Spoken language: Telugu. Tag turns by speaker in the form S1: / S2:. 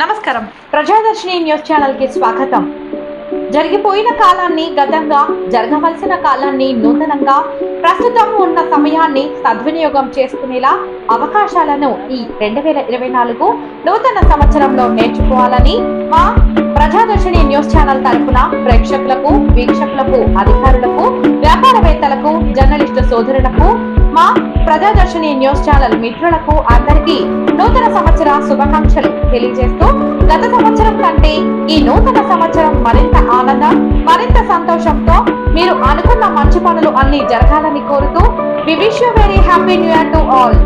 S1: నమస్కారం. ప్రజాదర్శిని న్యూస్ ఛానల్కి స్వాగతం. జరిగిపోయిన కాలాన్ని గతంగా జరగవలసిన కాలాన్ని నూతనంగా ప్రస్తుతం ఉన్న సమయాన్ని సద్వినియోగం చేసుకునేలా అవకాశాలను ఈ రెండు వేల ఇరవై నాలుగు నూతన సంవత్సరంలో నేర్చుకోవాలని మా న్యూస్ ఛానల్ తరపున ప్రేక్షకులకు వీక్షకులకు అధికారులకు వ్యాపారవేత్తలకు జర్నలిస్టు సోదరులకు మా ప్రజాదర్శిని న్యూస్ ఛానల్ మిత్రులకు అందరికీ నూతన సంవత్సర శుభాకాంక్షలు తెలియజేస్తూ గత సంవత్సరం కంటే ఈ నూతన సంవత్సరం మరింత ఆనందం మరింత సంతోషంతో మీరు అనుకున్న మంచి పనులు అన్ని జరగాలని కోరుతూ we wish you very happy new year to all.